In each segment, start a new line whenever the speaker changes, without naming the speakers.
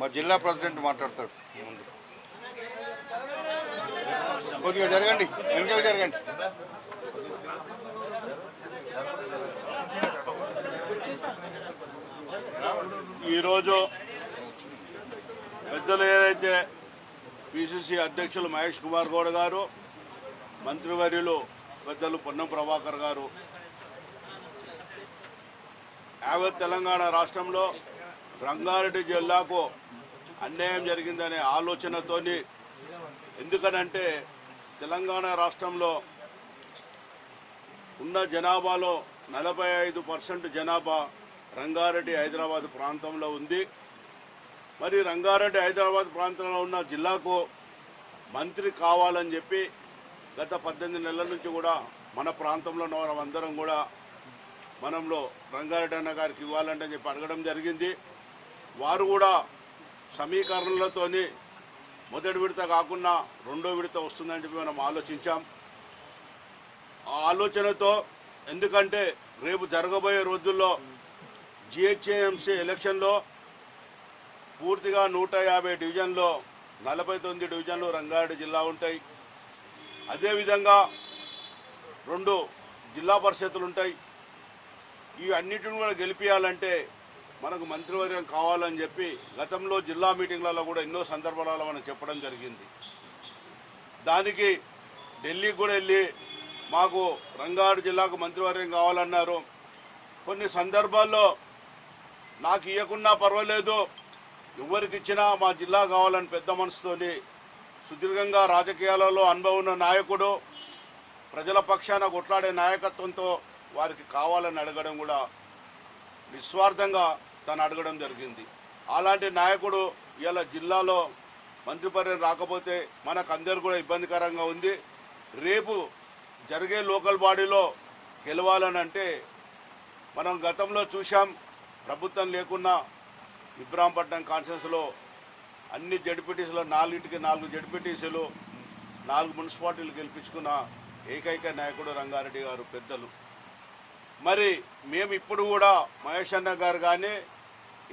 మా జిల్లా ప్రెసిడెంట్ మాట్లాడతాడు. ముందు కొద్దిగా జరగండి వెనకాల జరగండి.
ఈరోజు పెద్దలు ఏదైతే పిసిసి అధ్యక్షులు మహేష్ కుమార్ గౌడ్ గారు మంత్రివర్యులు పెద్దలు పొన్నం ప్రభాకర్ గారు యావత్ తెలంగాణ రాష్ట్రంలో రంగారెడ్డి జిల్లాకు అన్యాయం జరిగిందనే ఆలోచనతోని ఎందుకనంటే తెలంగాణ రాష్ట్రంలో ఉన్న జనాభాలో నలభై ఐదు పర్సెంట్ జనాభా రంగారెడ్డి హైదరాబాద్ ప్రాంతంలో ఉంది. మరి రంగారెడ్డి హైదరాబాద్ ప్రాంతంలో ఉన్న జిల్లాకు మంత్రి కావాలని చెప్పి గత పద్దెనిమిది నెలల నుంచి కూడా మన ప్రాంతంలో ఉన్న వారందరం కూడా మనంలో రంగారెడ్డి అన్న గారికి ఇవ్వాలంటే చెప్పి అడగడం జరిగింది. వారు కూడా సమీకరణలతోని మొదటి విడత కాకుండా రెండో విడత వస్తుందని చెప్పి మనం ఆలోచించాం. ఆ ఆలోచనతో ఎందుకంటే రేపు జరగబోయే రోజుల్లో జిహెచ్ఏఎంసీ ఎలక్షన్లో పూర్తిగా నూట యాభై డివిజన్లో నలభై తొమ్మిది డివిజన్లు రంగారెడ్డి జిల్లా ఉంటాయి. అదేవిధంగా రెండు జిల్లా పరిషత్తులు ఉంటాయి. ఇవి అన్నిటిని కూడా గెలిపించాలంటే మనకు మంత్రివర్గం కావాలని చెప్పి గతంలో జిల్లా మీటింగ్లలో కూడా ఎన్నో సందర్భాలలో మనం చెప్పడం జరిగింది. దానికి ఢిల్లీకి కూడా వెళ్ళి మాకు రంగారెడ్డి జిల్లాకు మంత్రివర్గం కావాలన్నారు. కొన్ని సందర్భాల్లో నాకు ఇవ్వకున్నా పర్వాలేదు. ఎవరికి ఇచ్చినా మా జిల్లా కావాలని పెద్ద మనసుతోని సుదీర్ఘంగా రాజకీయాలలో అనుభవం ఉన్న నాయకుడు ప్రజల పక్షాన కొట్లాడే నాయకత్వంతో వారికి కావాలని అడగడం కూడా నిస్వార్థంగా తను అడగడం జరిగింది. అలాంటి నాయకుడు ఇలా జిల్లాలో మంత్రి పర్యటన రాకపోతే మనకు అందరు కూడా ఇబ్బందికరంగా ఉంది. రేపు జరిగే లోకల్ బాడీలో గెలవాలని అంటే మనం గతంలో చూసాం ప్రభుత్వం లేకున్నా ఇబ్రాంపట్నం కాన్ఫరెన్స్లో అన్ని జడ్పీటీసీలో నాలుగింటికి నాలుగు జడ్పీటీసీలు నాలుగు మున్సిపాలిటీలు గెలిపించుకున్న ఏకైక నాయకుడు రంగారెడ్డి గారు పెద్దలు. మరి మేము ఇప్పుడు కూడా మహేష్ అన్న గారు కానీ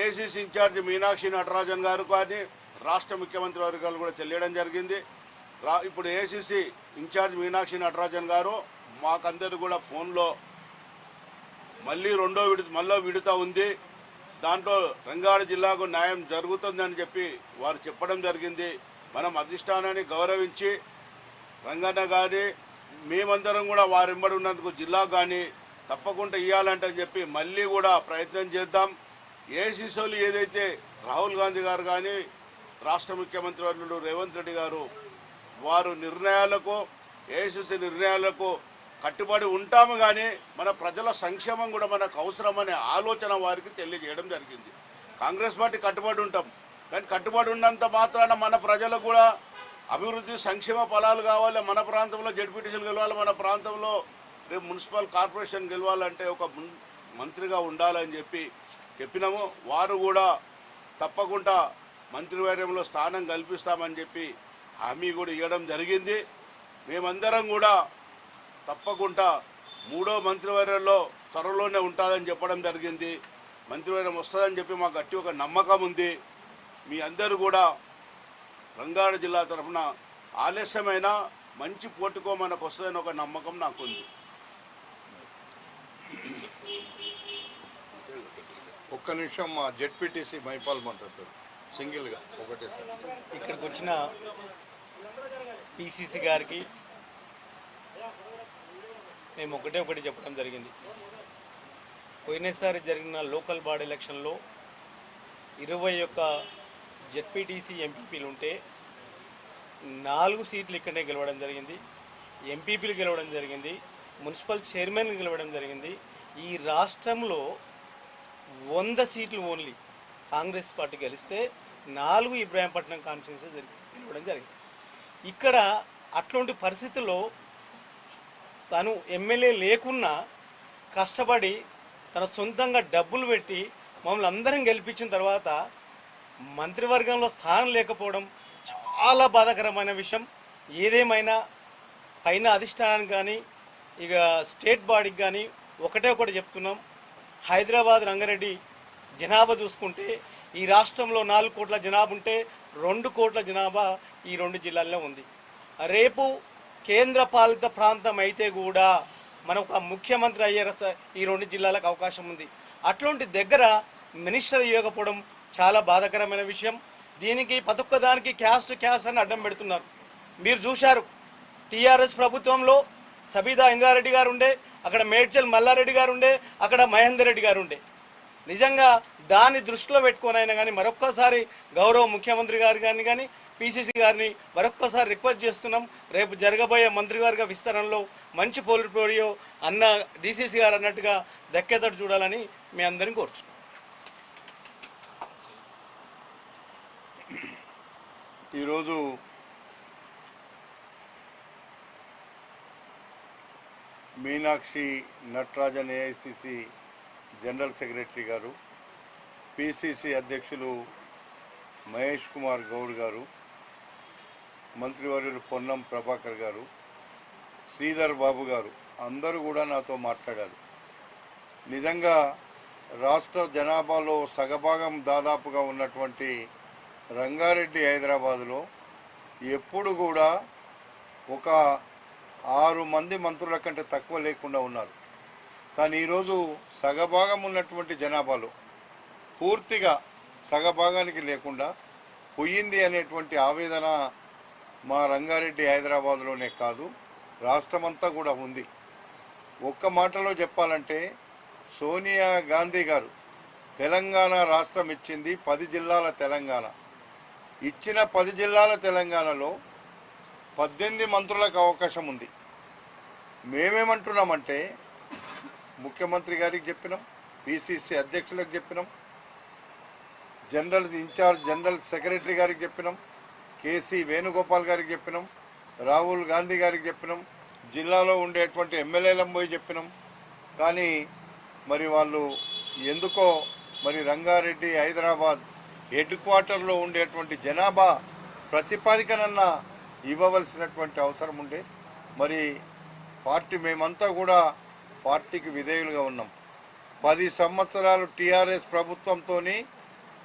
ఏసీసీ ఇన్ఛార్జ్ మీనాక్షి నటరాజన్ గారు కానీ రాష్ట్ర ముఖ్యమంత్రి వర్గాలు కూడా తెలియడం జరిగింది. రా ఇప్పుడు ఏసీసీ ఇన్ఛార్జ్ మీనాక్షి నటరాజన్ గారు మాకందరు కూడా ఫోన్లో మళ్ళీ రెండో విడత మళ్ళీ విడత ఉంది. దాంట్లో రంగారెడ్డి జిల్లాకు న్యాయం జరుగుతుందని చెప్పి వారు చెప్పడం జరిగింది. మనం అధిష్టానాన్ని గౌరవించి రంగన్న గారి మేమందరం కూడా వారింబడి ఉన్నందుకు జిల్లా కానీ తప్పకుండా ఇవ్వాలంటే చెప్పి మళ్ళీ కూడా ప్రయత్నం చేద్దాం. ఏసీసీలు ఏదైతే రాహుల్ గాంధీ గారు కానీ రాష్ట్ర ముఖ్యమంత్రి వర్యులు రేవంత్ రెడ్డి గారు వారు నిర్ణయాలకు ఏసీసీ నిర్ణయాలకు కట్టుబడి ఉంటాము కానీ మన ప్రజల సంక్షేమం కూడా మనకు అవసరమనే ఆలోచన వారికి తెలియజేయడం జరిగింది. కాంగ్రెస్ పార్టీ కట్టుబడి ఉంటాం. కానీ కట్టుబడి ఉన్నంత మాత్రాన మన ప్రజలకు కూడా అభివృద్ధి సంక్షేమ ఫలాలు కావాలి. మన ప్రాంతంలో జడ్పీటీసీలు గెలవాలి. మన ప్రాంతంలో రేపు మున్సిపల్ కార్పొరేషన్ గెలవాలంటే ఒక మంత్రిగా ఉండాలని చెప్పి చెప్పినాము. వారు కూడా తప్పకుండా మంత్రివర్యంలో స్థానం కల్పిస్తామని చెప్పి హామీ కూడా ఇవ్వడం జరిగింది. మేమందరం కూడా తప్పకుండా మూడో మంత్రివర్యంలో త్వరలోనే ఉంటుందని చెప్పడం జరిగింది. మంత్రివర్యం వస్తుందని చెప్పి మాకు గట్టి ఒక నమ్మకం ఉంది. మీ అందరూ కూడా రంగారెడ్డి జిల్లా తరఫున ఆలస్యమైన మంచి పోటుకో మనకు వస్తుందని ఒక నమ్మకం నాకుంది.
ఒక్క నిమిషం మా జెడ్పీటీసీ మైపాల్ మాట్లాడతాడు సింగిల్గా ఒకటే
ఇక్కడికి వచ్చిన పిసిసి గారికి మేము ఒకటే ఒకటి చెప్పడం జరిగింది. పోయినసారి జరిగిన లోకల్ బాడీ ఎలక్షన్లో ఇరవై ఒక్క జెడ్పీటీసీ ఎంపీపీలు ఉంటే నాలుగు సీట్లు ఇక్కడే గెలవడం జరిగింది. ఎంపీపీలు గెలవడం జరిగింది. మున్సిపల్ చైర్మన్ గెలవడం జరిగింది. ఈ రాష్ట్రంలో వంద సీట్లు ఓన్లీ. కాంగ్రెస్ పార్టీ గెలిస్తే నాలుగు ఇబ్రాహీంపట్నం కాన్స్టిట్యూన్సీ జరిగి గెలవడం జరిగింది. ఇక్కడ అట్లాంటి పరిస్థితుల్లో తను ఎమ్మెల్యే లేకున్నా కష్టపడి తన సొంతంగా డబ్బులు పెట్టి మమ్మల్ని అందరం గెలిపించిన తర్వాత మంత్రివర్గంలో స్థానం లేకపోవడం చాలా బాధాకరమైన విషయం. ఏదేమైనా పైన అధిష్టానానికి కానీ ఇక స్టేట్ బాడీకి కానీ ఒకటే ఒకటి చెప్తున్నాం. హైదరాబాద్ రంగారెడ్డి జనాభా చూసుకుంటే ఈ రాష్ట్రంలో నాలుగు కోట్ల జనాభా ఉంటే రెండు కోట్ల జనాభా ఈ రెండు జిల్లాల్లో ఉంది. రేపు కేంద్ర పాలిత ప్రాంతం అయితే కూడా మనకు ఒక ముఖ్యమంత్రి అయ్యే ఈ రెండు జిల్లాలకు అవకాశం ఉంది. అట్లాంటి దగ్గర మినిస్టర్ ఇవ్వకపోవడం చాలా బాధాకరమైన విషయం. దీనికి ప్రతి దానికి క్యాస్ట్ క్యాస్ట్ అని అడ్డం పెడుతున్నారు. మీరు చూశారు టీఆర్ఎస్ ప్రభుత్వంలో సబితా ఇంద్రారెడ్డి గారు ఉండే అక్కడ మేడ్చల్ మల్లారెడ్డి గారు ఉండే అక్కడ మహేందర్ రెడ్డి గారు ఉండే నిజంగా దాన్ని దృష్టిలో పెట్టుకొని అయినా కానీ మరొక్కసారి గౌరవ ముఖ్యమంత్రి గారు కానీ కానీ పిసిసి గారిని మరొక్కసారి రిక్వెస్ట్ చేస్తున్నాం. రేపు జరగబోయే మంత్రివర్గ విస్తరణలో మంచి పోలిపోడియో అన్న డిసిసి గారు అన్నట్టుగా దక్కేతడు చూడాలని మీ అందరిని కోరుచున్నాం.
ఈరోజు Meenakshi Natarajan AICC general secretary గారు పిసిసి అధ్యక్షులు మహేష్ కుమార్ గౌడ్ గారు మంత్రివర్యులు పొన్నం ప్రభాకర్ గారు శ్రీధర్ బాబు గారు అందరూ కూడా నాతో మాట్లాడారు. నిజంగా రాష్ట్ర జనాభాలో సగభాగం దాదాపుగా ఉన్నటువంటి రంగారెడ్డి హైదరాబాదులో ఎప్పుడు కూడా ఒక ఆరు మంది మంత్రుల కంటే తక్కువ లేకుండా ఉన్నారు. కానీ ఈరోజు సగభాగం ఉన్నటువంటి జనాభాలో పూర్తిగా సగభాగానికి లేకుండా పోయింది అనేటువంటి ఆవేదన మా రంగారెడ్డి హైదరాబాద్లోనే కాదు రాష్ట్రమంతా కూడా ఉంది. ఒక్క మాటలో చెప్పాలంటే సోనియా గాంధీ గారు తెలంగాణ రాష్ట్రం ఇచ్చింది పది జిల్లాల తెలంగాణ. ఇచ్చిన పది జిల్లాల తెలంగాణలో పద్దెనిమిది మంత్రులకు అవకాశం ఉంది. మేమేమంటున్నామంటే ముఖ్యమంత్రి గారికి చెప్పినాం పిసిసి అధ్యక్షులకు చెప్పినాం జనరల్ ఇన్ఛార్జ్ జనరల్ సెక్రటరీ గారికి చెప్పినాం కేసీ వేణుగోపాల్ గారికి చెప్పినాం రాహుల్ గాంధీ గారికి చెప్పినాం జిల్లాలో ఉండేటువంటి ఎమ్మెల్యేలను పోయి చెప్పినాం. కానీ మరి వాళ్ళు ఎందుకో మరి రంగారెడ్డి హైదరాబాద్ హెడ్ క్వార్టర్లో ఉండేటువంటి జనాభా ప్రతిపాదికనన్నా ఇవ్వవలసినటువంటి అవసరం ఉండే. మరి పార్టీ మేమంతా కూడా పార్టీకి విధేయులుగా ఉన్నాం. పది సంవత్సరాలు టీఆర్ఎస్ ప్రభుత్వంతో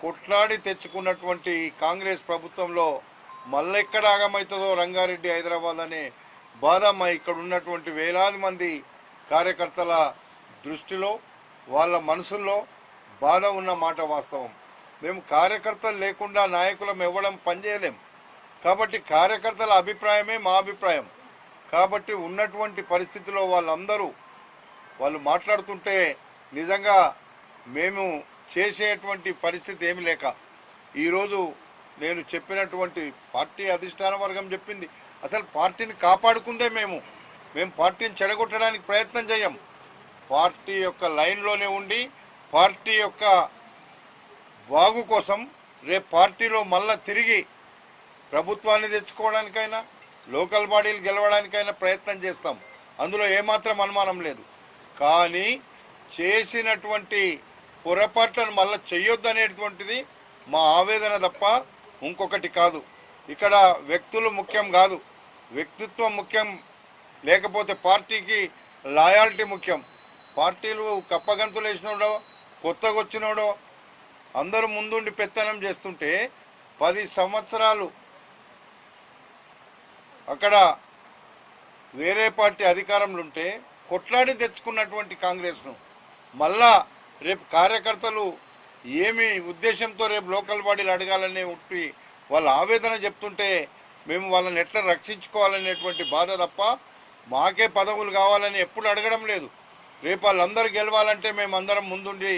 కొట్లాడి తెచ్చుకున్నటువంటి కాంగ్రెస్ ప్రభుత్వంలో మళ్ళెక్కడ ఆగమవుతుందో రంగారెడ్డి హైదరాబాద్ అనే బాధ మా ఇక్కడ ఉన్నటువంటి వేలాది మంది కార్యకర్తల దృష్టిలో వాళ్ళ మనసుల్లో బాధ ఉన్న మాట వాస్తవం. మేము కార్యకర్తలు లేకుండా నాయకులం ఇవ్వడం పనిచేయలేం. కాబట్టి కార్యకర్తల అభిప్రాయమే మా అభిప్రాయం. కాబట్టి ఉన్నటువంటి పరిస్థితిలో వాళ్ళందరూ వాళ్ళు మాట్లాడుతుంటే నిజంగా మేము చేసేటువంటి పరిస్థితి ఏమి లేక ఈరోజు నేను చెప్పినటువంటి పార్టీ అధిష్టాన వర్గం చెప్పింది అసలు పార్టీని కాపాడుకుందే మేము. మేము పార్టీని చెడగొట్టడానికి ప్రయత్నం చేయం. పార్టీ యొక్క లైన్లోనే ఉండి పార్టీ యొక్క బాగు కోసం రేపు పార్టీలో మళ్ళా తిరిగి ప్రభుత్వాన్ని తెచ్చుకోవడానికైనా లోకల్ బాడీలు గెలవడానికైనా ప్రయత్నం చేస్తాం. అందులో ఏమాత్రం అనుమానం లేదు. కానీ చేసినటువంటి పొరపాట్లను మళ్ళీ చెయ్యొద్దు అనేటువంటిది మా ఆవేదన తప్ప ఇంకొకటి కాదు. ఇక్కడ వ్యక్తులు ముఖ్యం కాదు. వ్యక్తిత్వం ముఖ్యం లేకపోతే పార్టీకి లాయాలిటీ ముఖ్యం. పార్టీలు కప్పగంతులు వేసినోడో కొత్తగా వచ్చినోడో అందరూ ముందుండి పెత్తనం చేస్తుంటే పది సంవత్సరాలు అక్కడ వేరే పార్టీ అధికారంలో ఉంటే కొట్లాడి తెచ్చుకున్నటువంటి కాంగ్రెస్ను. మళ్ళా రేపు కార్యకర్తలు ఏమి ఉద్దేశంతో రేపు లోకల్ బాడీలు అడగాలనే ఉట్టి వాళ్ళ ఆవేదన చెప్తుంటే మేము వాళ్ళని ఎట్లా రక్షించుకోవాలనేటువంటి బాధ తప్ప మాకే పదవులు కావాలని ఎప్పుడు అడగడం లేదు. రేపు వాళ్ళందరూ గెలవాలంటే మేము అందరం ముందుండి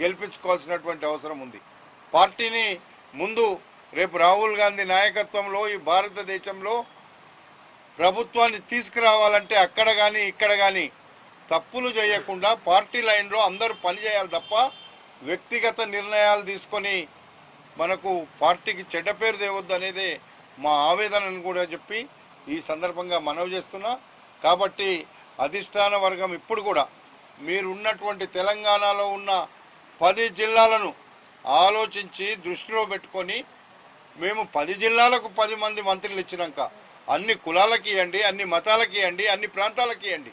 గెలిపించుకోవాల్సినటువంటి అవసరం ఉంది. పార్టీని ముందు రేపు రాహుల్ గాంధీ నాయకత్వంలో ఈ భారతదేశంలో ప్రభుత్వాన్ని తీసుకురావాలంటే అక్కడ కానీ ఇక్కడ కానీ తప్పులు చేయకుండా పార్టీ లైన్లో అందరూ పనిచేయాలి తప్ప వ్యక్తిగత నిర్ణయాలు తీసుకొని మనకు పార్టీకి చెడ్డ పేరు తేవద్దు అనేది మా ఆవేదనను కూడా చెప్పి ఈ సందర్భంగా మనవి చేస్తున్నా. కాబట్టి అధిష్టాన వర్గం ఇప్పుడు కూడా మీరున్నటువంటి తెలంగాణలో ఉన్న పది జిల్లాలను ఆలోచించి దృష్టిలో పెట్టుకొని మేము పది జిల్లాలకు పది మంది మంత్రులు ఇచ్చినాక అన్ని కులాలకి ఇవ్వండి అన్ని మతాలకి ఇవ్వండి అన్ని ప్రాంతాలకి ఇవ్వండి.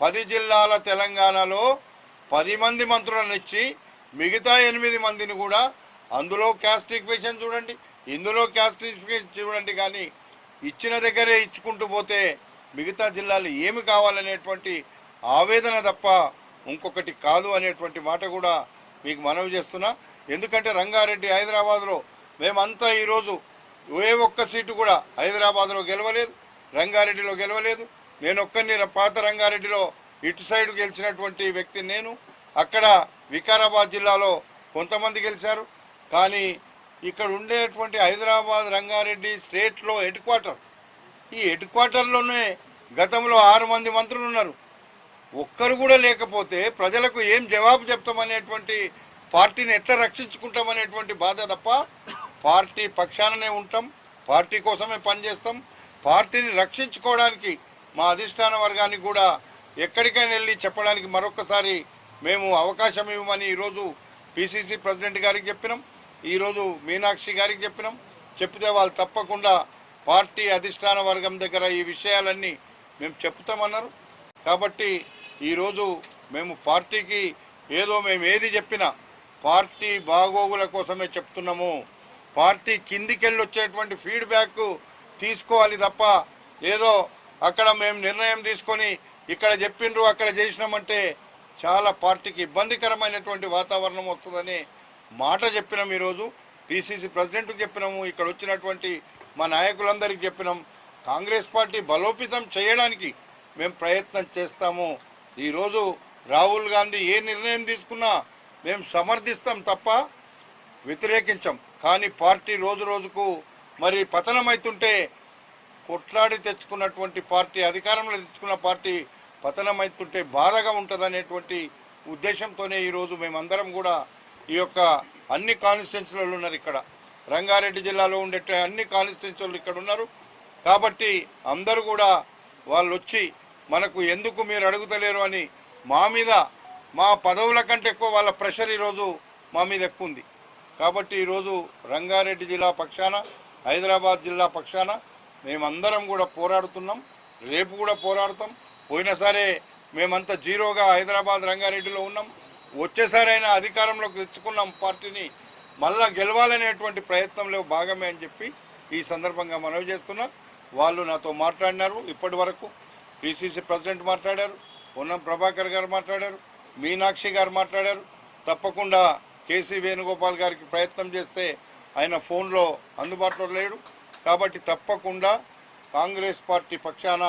పది జిల్లాల తెలంగాణలో పది మంది మంత్రులను ఇచ్చి మిగతా ఎనిమిది మందిని కూడా అందులో క్యాస్ట్ ఈక్వేషన్ చూడండి ఇందులో క్యాస్ట్ ఈక్వేషన్ చూడండి కానీ ఇచ్చిన దగ్గరే ఇచ్చుకుంటూ పోతే మిగతా జిల్లాలు ఏమి కావాలనేటువంటి ఆవేదన తప్ప ఇంకొకటి కాదు అనేటువంటి మాట కూడా మీకు మనవి చేస్తున్నా. ఎందుకంటే రంగారెడ్డి హైదరాబాద్లో మేమంతా ఈరోజు ఏ ఒక్క సీటు కూడా హైదరాబాద్లో గెలవలేదు రంగారెడ్డిలో గెలవలేదు. నేను ఒక్కరిని పాత రంగారెడ్డిలో ఇటు సైడ్ గెలిచినటువంటి వ్యక్తి నేను. అక్కడ వికారాబాద్ జిల్లాలో కొంతమంది గెలిచారు. కానీ ఇక్కడ ఉండేటువంటి హైదరాబాద్ రంగారెడ్డి స్టేట్లో హెడ్ క్వార్టర్ ఈ హెడ్ క్వార్టర్లోనే గతంలో ఆరు మంది మంత్రులు ఉన్నారు. ఒక్కరు కూడా లేకపోతే ప్రజలకు ఏం జవాబు చెప్తామనేటువంటి పార్టీని ఎట్లా రక్షించుకుంటామనేటువంటి బాధ తప్ప పార్టీ పక్షాననే ఉంటాం పార్టీ కోసమే పనిచేస్తాం పార్టీని రక్షించుకోవడానికి మా అధిష్టాన వర్గానికి కూడా ఎక్కడికైనా వెళ్ళి చెప్పడానికి మరొకసారి మేము అవకాశం ఇవ్వమని ఈరోజు పిసిసి ప్రెసిడెంట్ గారికి చెప్పినాం ఈరోజు మీనాక్షి గారికి చెప్పినాం. చెప్తే వాళ్ళు తప్పకుండా పార్టీ అధిష్టాన వర్గం దగ్గర ఈ విషయాలన్నీ మేము చెప్తామన్నారు. కాబట్టి ఈరోజు మేము పార్టీకి ఏదో మేము ఏది చెప్పినా పార్టీ బాగోగుల కోసమే చెప్తున్నాము. పార్టీ కిందికెళ్ళి వచ్చేటువంటి ఫీడ్బ్యాక్ తీసుకోవాలి తప్ప ఏదో అక్కడ మేము నిర్ణయం తీసుకొని ఇక్కడ చెప్పిండ్రు అక్కడ చేసినామంటే చాలా పార్టీకి ఇబ్బందికరమైనటువంటి వాతావరణం వస్తుందని మాట చెప్పినాం ఈరోజు. పిసిసి ప్రెసిడెంట్కి చెప్పినాము ఇక్కడ వచ్చినటువంటి మా నాయకులందరికీ చెప్పినాం. కాంగ్రెస్ పార్టీ బలోపేతం చేయడానికి మేము ప్రయత్నం చేస్తాము. ఈరోజు రాహుల్ గాంధీ ఏ నిర్ణయం తీసుకున్నా మేము సమర్థిస్తాం తప్ప వ్యతిరేకించం. కానీ పార్టీ రోజు రోజుకు మరి పతనమైతుంటే కొట్లాడి తెచ్చుకున్నటువంటి పార్టీ అధికారంలో తెచ్చుకున్న పార్టీ పతనమైతుంటే బాధగా ఉంటుందనేటువంటి ఉద్దేశంతోనే ఈరోజు మేమందరం కూడా ఈ యొక్క అన్ని కాన్స్టిట్యున్సీలలో ఉన్నారు ఇక్కడ. రంగారెడ్డి జిల్లాలో ఉండే అన్ని కాన్స్టిట్యున్సీలు ఇక్కడ ఉన్నారు. కాబట్టి అందరూ కూడా వాళ్ళు వచ్చి మనకు ఎందుకు మీరు అడుగుతలేరు అని మా మీద మా పదవుల కంటే ఎక్కువ వాళ్ళ ప్రెషర్ ఈరోజు మా మీద ఎక్కువ ఉంది. కాబట్టి ఈరోజు రంగారెడ్డి జిల్లా పక్షాన హైదరాబాద్ జిల్లా పక్షాన మేమందరం కూడా పోరాడుతున్నాం. రేపు కూడా పోరాడతాం. పోయినసారే మేమంతా జీరోగా హైదరాబాద్ రంగారెడ్డిలో ఉన్నాం. వచ్చేసారైనా అధికారంలోకి తెచ్చుకున్నాం పార్టీని. మళ్ళా గెలవాలనేటువంటి ప్రయత్నంలో భాగమే అని చెప్పి ఈ సందర్భంగా మనవి చేస్తున్నా. వాళ్ళు నాతో మాట్లాడినారు ఇప్పటి వరకు. పిసిసి ప్రెసిడెంట్ మాట్లాడారు. పొన్నం ప్రభాకర్ గారు మాట్లాడారు. మీనాక్షి గారు మాట్లాడారు. తప్పకుండా కేసీ వేణుగోపాల్ గారికి ప్రయత్నం చేస్తే ఆయన ఫోన్లో అందుబాటులో లేడు. కాబట్టి తప్పకుండా కాంగ్రెస్ పార్టీ పక్షాన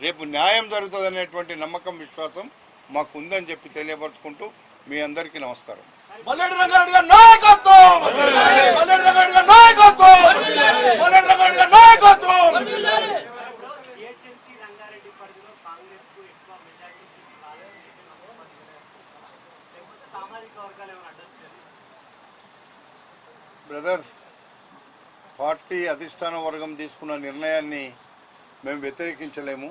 రేపు న్యాయం జరుగుతుందనేటువంటి నమ్మకం విశ్వాసం మాకు ఉందని చెప్పి తెలియపరుచుకుంటూ మీ అందరికీ నమస్కారం.
మల్లెడ్డి రంగారెడ్డి గారి నాయకత్వం! మల్లెడ్డి రంగారెడ్డి నాయకత్వం మల్లెడ్డి రంగారెడ్డి గారి నాయకత్వం
జిహెచ్ఎంసీ రంగారెడ్డి పరిధిలో కాంగ్రెస్కు ఎక్కువ మెజారిటీ సీట్లు రాలేదు లేకపోతే సామాజిక వర్గాలు ఏమైనా అడ్డొచ్చు
బ్రదర్ పార్టీ అధిష్టాన వర్గం తీసుకున్న నిర్ణయాన్ని మేము వ్యతిరేకించలేము.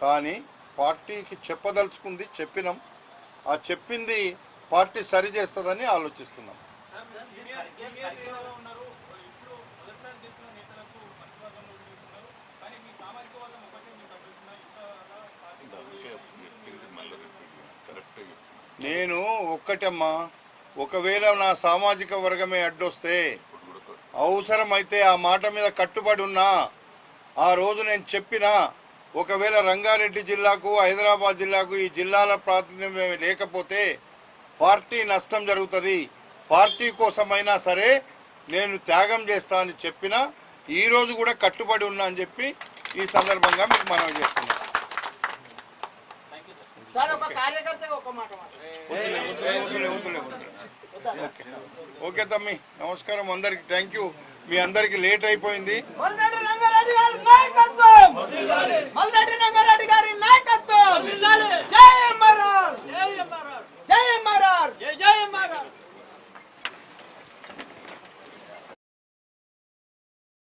కానీ పార్టీకి చెప్పదలుచుకుంది చెప్పినాం. ఆ చెప్పింది పార్టీ సరి చేస్తుందని ఆలోచిస్తున్నాం. నేను ఒక్కటమ్మా. ఒకవేళ నా సామాజిక వర్గమే అడ్డొస్తే అవసరమైతే ఆ మాట మీద కట్టుబడి ఉన్నా. ఆ రోజు నేను చెప్పిన ఒకవేళ రంగారెడ్డి జిల్లాకు హైదరాబాద్ జిల్లాకు ఈ జిల్లాల ప్రాతినిధ్యం లేకపోతే పార్టీ నష్టం జరుగుతుంది. పార్టీ కోసమైనా సరే నేను త్యాగం చేస్తా అని చెప్పిన ఈరోజు కూడా కట్టుబడి ఉన్నా అని చెప్పి ఈ సందర్భంగా మీకు మనవి చేస్తున్నాను.
సార్ ఒక
ఓకే తమ్మి నమస్కారం అందరికి థ్యాంక్ యూ మీ అందరికి లేట్ అయిపోయింది.
నాయకత్వం! జై జై